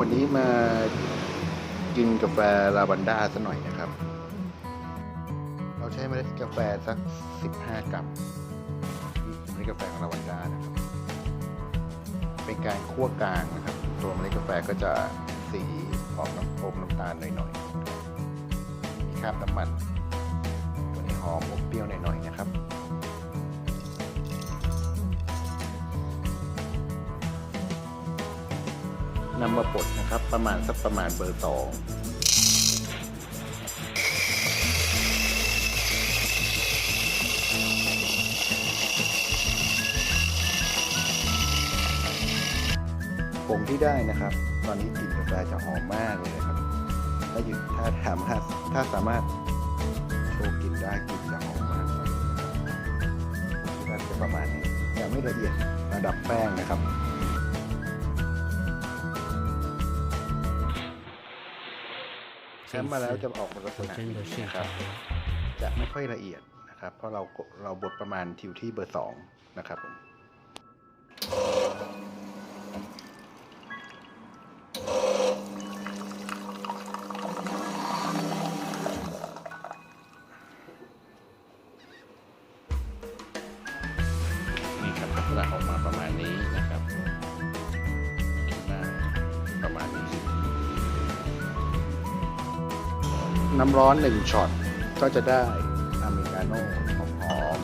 วันนี้มากินกาแฟลาวันด้าสัหน่อยนะครับ เราใช้เมล็ดกาแฟสัก 15 กรัมเมล็ดกาแฟของลาวันด้านะครับ เป็นการคั่วกลางนะครับ ตัวเมล็ดกาแฟก็จะสีออกน้ำอมน้ำตาลหน่อยๆมีคราบน้ำมัน ตัวนี้หอมอมเปรี้ยวหน่อยๆ นำมาบดนะครับ ประมาณสักประมาณเบอร์สองผงที่ได้นะครับ ตอนนี้กลิ่นกาแฟจะหอมมากเลยนะครับ ถ้าอยู่ถ้าถามถ้าถ้าสามารถโชว์กลิ่นได้กลิ่นจะหอมมากเลยที่นั่นจะประมาณนี้จะไม่ละเอียดระดับแป้งนะครับ แชมป์มาแล้วจะออกมาลักษณะนี้นะครับ จะไม่ค่อยละเอียดนะครับ เพราะเราเราบดประมาณทิวที่เบอร์สองนะครับผม น้ำร้อนหนึ่งช็อตก็จะได้อเมริกาโน่หอม